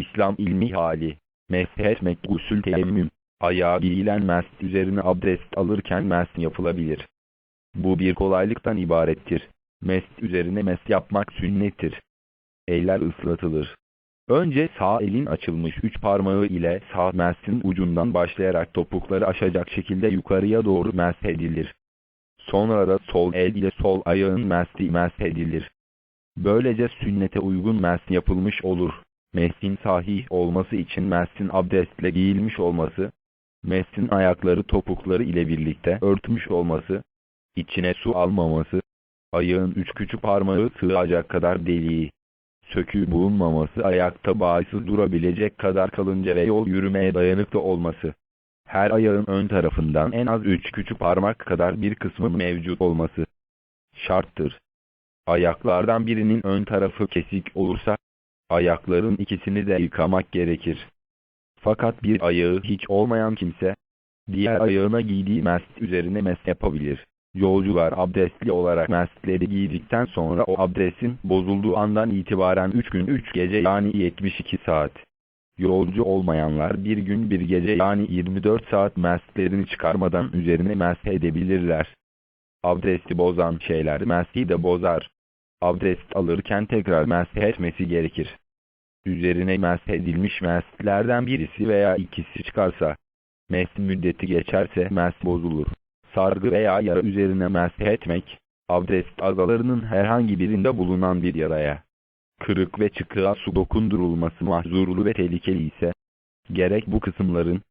İslam ilmi hali. Mesh etmek gusül teyemmüm. Ayağa giyilen mest üzerine abdest alırken mest yapılabilir. Bu bir kolaylıktan ibarettir. Mest üzerine mest yapmak sünnettir. Eller ıslatılır. Önce sağ elin açılmış üç parmağı ile sağ mestin ucundan başlayarak topukları aşacak şekilde yukarıya doğru mesh edilir. Sonra da sol el ile sol ayağın mesti mesh edilir. Böylece sünnete uygun mesh yapılmış olur. Meshin sahih olması için meshin abdestle giyilmiş olması, meshin ayakları topukları ile birlikte örtmüş olması, içine su almaması, ayağın üç küçük parmağı sığacak kadar deliği, söküğü bulunmaması ayakta bağımsız durabilecek kadar kalınca ve yol yürümeye dayanıklı olması. Her ayağın ön tarafından en az üç küçük parmak kadar bir kısmı mevcut olması şarttır. Ayaklardan birinin ön tarafı kesik olursa, ayakların ikisini de yıkamak gerekir. Fakat bir ayağı hiç olmayan kimse, diğer ayağına giydiği mest üzerine mest yapabilir. Yolcular abdestli olarak mestleri giydikten sonra o abdestin bozulduğu andan itibaren 3 gün 3 gece yani 72 saat. Yolcu olmayanlar bir gün bir gece yani 24 saat mestlerini çıkarmadan üzerine mesh edebilirler. Abdesti bozan şeyler mesti de bozar. Abdest alırken tekrar mesh etmesi gerekir. Üzerine mesh edilmiş mestlerden birisi veya ikisi çıkarsa, mesh müddeti geçerse mesh bozulur sargı veya yara üzerine mesh etmek, abdest azalarının herhangi birinde bulunan bir yaraya, kırık ve çıkığa su dokundurulması mahzurlu ve tehlikeli ise, gerek bu kısımların,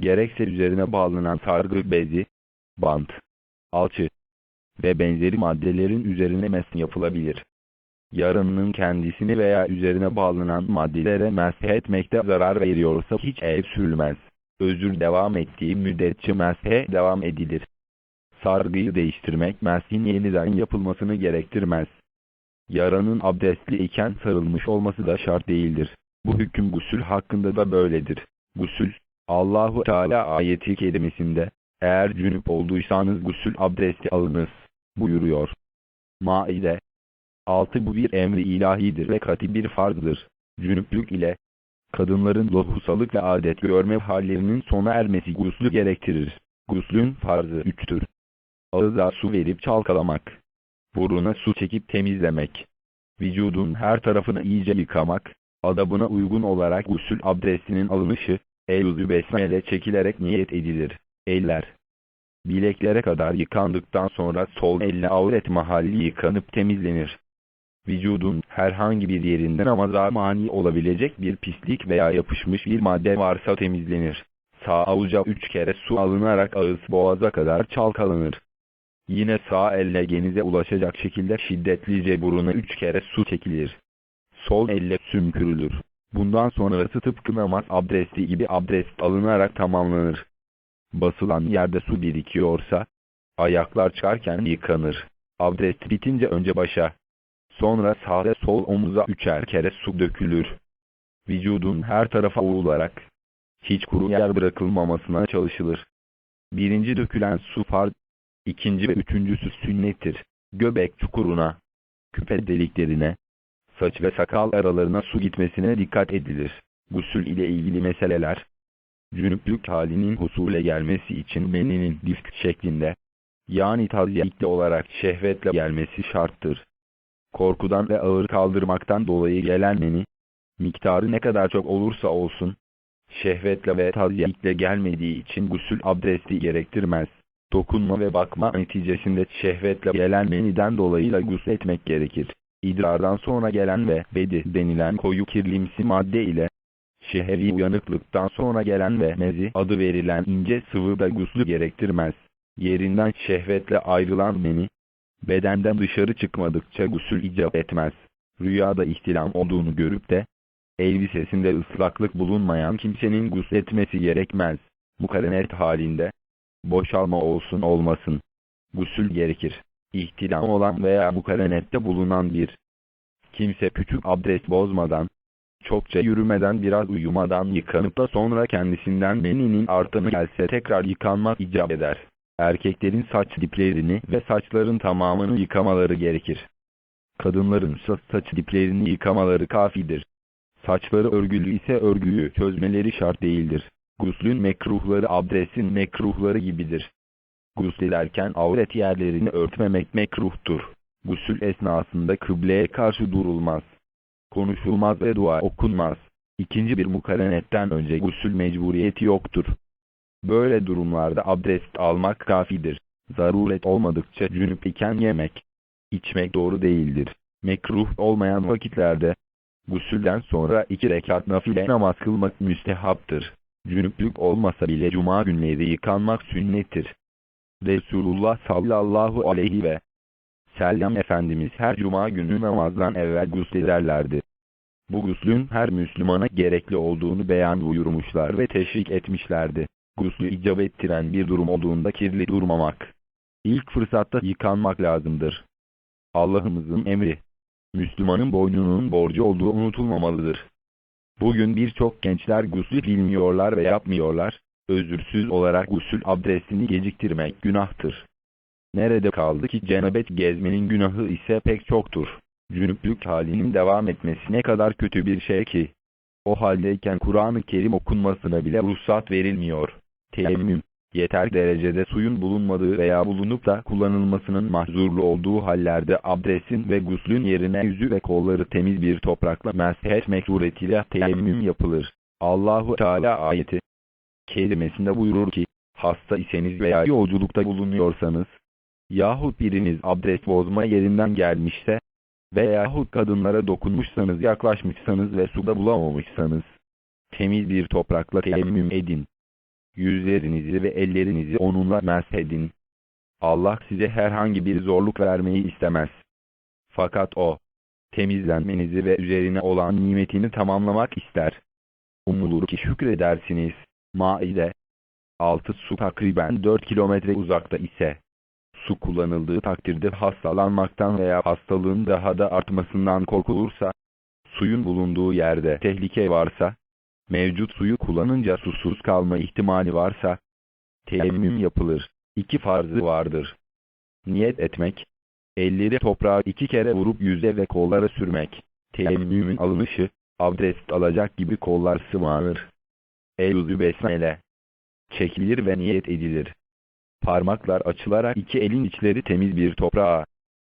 gerekse üzerine bağlanan sargı bezi, bant, alçı ve benzeri maddelerin üzerine mesh yapılabilir. Yaranın kendisini veya üzerine bağlanan maddelere mesh etmekte zarar veriyorsa hiç el sürülmez. Özür devam ettiği müddetçe meshe devam edilir sargıyı değiştirmek meshin yeniden yapılmasını gerektirmez. Yaranın abdestli iken sarılmış olması da şart değildir. Bu hüküm gusül hakkında da böyledir. Gusül, Allahu Teala ayeti kerimesinde, eğer cünüp olduysanız gusül abdesti alınız, buyuruyor. Maide 6 Bu bir emri ilahidir ve kati bir farzdır. Cünüplük ile, kadınların lohusalık ve adet görme hallerinin sona ermesi guslü gerektirir. Guslün farzı üçtür ağıza su verip çalkalamak, buruna su çekip temizlemek, vücudun her tarafını iyice yıkamak, adabına uygun olarak gusül abdestinin alınışı, el-yüzü besmele çekilerek niyet edilir. Eller, bileklere kadar yıkandıktan sonra sol elle avret mahalli yıkanıp temizlenir. Vücudun herhangi bir yerinde namaza mani olabilecek bir pislik veya yapışmış bir madde varsa temizlenir. Sağ avuca üç kere su alınarak ağız boğaza kadar çalkalanır. Yine sağ elle genize ulaşacak şekilde şiddetlice buruna üç kere su çekilir. Sol elle sümkürülür. Bundan sonrası tıpkı namaz abdesti gibi abdest alınarak tamamlanır. Basılan yerde su birikiyorsa, ayaklar çıkarken yıkanır. Abdest bitince önce başa, sonra sağ ve sol omuza üçer kere su dökülür. Vücudun her tarafa vurularak, hiç kuru yer bırakılmamasına çalışılır. Birinci dökülen su farz, İkinci ve üçüncüsü sünnettir. Göbek çukuruna, küpe deliklerine, saç ve sakal aralarına su gitmesine dikkat edilir. Gusül ile ilgili meseleler, cünüplük halinin husule gelmesi için meninin disk şeklinde, yani tazyikli olarak şehvetle gelmesi şarttır. Korkudan ve ağır kaldırmaktan dolayı gelen meni, miktarı ne kadar çok olursa olsun, şehvetle ve tazyikle gelmediği için gusül abdesti gerektirmez dokunma ve bakma neticesinde şehvetle gelen meniden dolayıyla gusletmek gerekir. İdrardan sonra gelen ve bedi denilen koyu kirlimsi madde ile şehvi uyanıklıktan sonra gelen ve mezi adı verilen ince sıvı da guslü gerektirmez. Yerinden şehvetle ayrılan meni, bedenden dışarı çıkmadıkça gusül icap etmez. Rüyada ihtilam olduğunu görüp de, elbisesinde ıslaklık bulunmayan kimsenin gusletmesi gerekmez. Mukarenet halinde, boşalma olsun olmasın. Gusül gerekir. İhtilam olan veya mukarenette bulunan bir kimse küçük abdest bozmadan, çokça yürümeden biraz uyumadan yıkanıp da sonra kendisinden meninin artanı gelse tekrar yıkanmak icap eder. Erkeklerin saç diplerini ve saçların tamamını yıkamaları gerekir. Kadınların saç diplerini yıkamaları kafidir. Saçları örgülü ise örgüyü çözmeleri şart değildir. Guslün mekruhları abdestin mekruhları gibidir. Guslederken avret yerlerini örtmemek mekruhtur. Gusül esnasında kıbleye karşı durulmaz. Konuşulmaz ve dua okunmaz. İkinci bir mukarenetten önce gusül mecburiyeti yoktur. Böyle durumlarda abdest almak kafidir. Zaruret olmadıkça cünüp iken yemek, içmek doğru değildir. Mekruh olmayan vakitlerde, gusülden sonra iki rekat nafile namaz kılmak müstehaptır. Cünüplük olmasa bile cuma günleri yıkanmak sünnettir. Resulullah sallallahu aleyhi ve sellem Efendimiz her cuma günü namazdan evvel guslederlerdi. Bu guslün her Müslümana gerekli olduğunu beyan buyurmuşlar ve teşvik etmişlerdi. Guslü icap ettiren bir durum olduğunda kirli durmamak. İlk fırsatta yıkanmak lazımdır. Allah'ımızın emri. Müslümanın boynunun borcu olduğu unutulmamalıdır. Bugün birçok gençler guslü bilmiyorlar ve yapmıyorlar. Özürsüz olarak gusül abdestini geciktirmek günahtır. Nerede kaldı ki cenabet gezmenin günahı ise pek çoktur. Cünüplük halinin devam etmesi ne kadar kötü bir şey ki. O haldeyken Kur'an-ı Kerim okunmasına bile ruhsat verilmiyor. Teyemmüm, yeter derecede suyun bulunmadığı veya bulunup da kullanılmasının mahzurlu olduğu hallerde abdestin ve guslün yerine yüzü ve kolları temiz bir toprakla meshetmek suretiyle teyemmüm yapılır. Allahu Teala ayeti kelimesinde buyurur ki, hasta iseniz veya yolculukta bulunuyorsanız, yahut biriniz abdest bozma yerinden gelmişse, veyahut kadınlara dokunmuşsanız yaklaşmışsanız ve suda bulamamışsanız, temiz bir toprakla teyemmüm edin. Yüzlerinizi ve ellerinizi onunla meshedin. Allah size herhangi bir zorluk vermeyi istemez. Fakat O, temizlenmenizi ve üzerine olan nimetini tamamlamak ister. Umulur ki şükredersiniz. Maide 6 su takriben 4 kilometre uzakta ise, su kullanıldığı takdirde hastalanmaktan veya hastalığın daha da artmasından korkulursa, suyun bulunduğu yerde tehlike varsa, mevcut suyu kullanınca susuz kalma ihtimali varsa, teyemmüm yapılır. İki farzı vardır. Niyet etmek, elleri toprağa iki kere vurup yüze ve kollara sürmek, teyemmümün alınışı, abdest alacak gibi kollar sıvanır. Eyyüzü besmele. Çekilir ve niyet edilir. Parmaklar açılarak iki elin içleri temiz bir toprağa,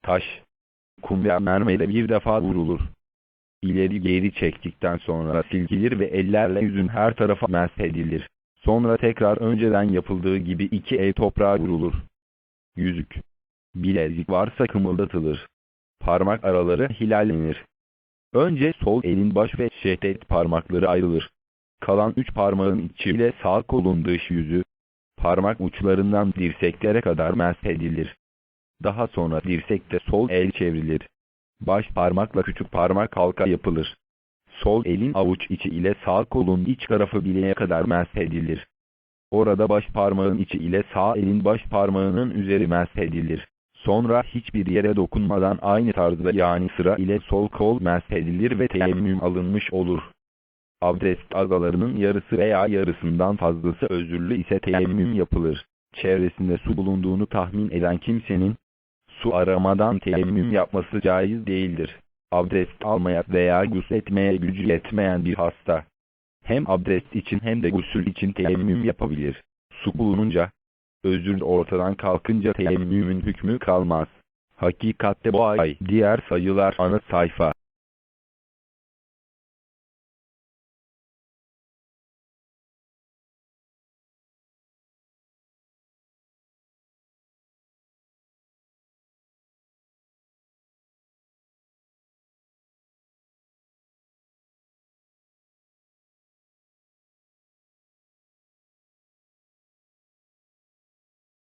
taş, kum veya mermeyle bir defa vurulur. İleri geri çektikten sonra silkilir ve ellerle yüzün her tarafa meshedilir. Sonra tekrar önceden yapıldığı gibi iki el toprağa vurulur. Yüzük. Bilezik varsa kımıldatılır. Parmak araları hilallenir. Önce sol elin baş ve şehdet parmakları ayrılır. Kalan üç parmağın içiyle sağ kolun dış yüzü, parmak uçlarından dirseklere kadar meshedilir. Daha sonra dirsekte sol el çevrilir. Baş parmakla küçük parmak halka yapılır. Sol elin avuç içi ile sağ kolun iç tarafı bileğe kadar meshedilir. Orada baş parmağın içi ile sağ elin baş parmağının üzeri meshedilir. Sonra hiçbir yere dokunmadan aynı tarzda yani sıra ile sol kol meshedilir ve teyemmüm alınmış olur. Abdest agalarının yarısı veya yarısından fazlası özürlü ise teyemmüm yapılır. Çevresinde su bulunduğunu tahmin eden kimsenin, su aramadan teyemmüm yapması caiz değildir. Abdest almaya veya gusletmeye gücü yetmeyen bir hasta, hem abdest için hem de gusül için teyemmüm yapabilir. Su bulununca, özür ortadan kalkınca teyemmümün hükmü kalmaz. Hakikatte bu ay diğer sayılar ana sayfa.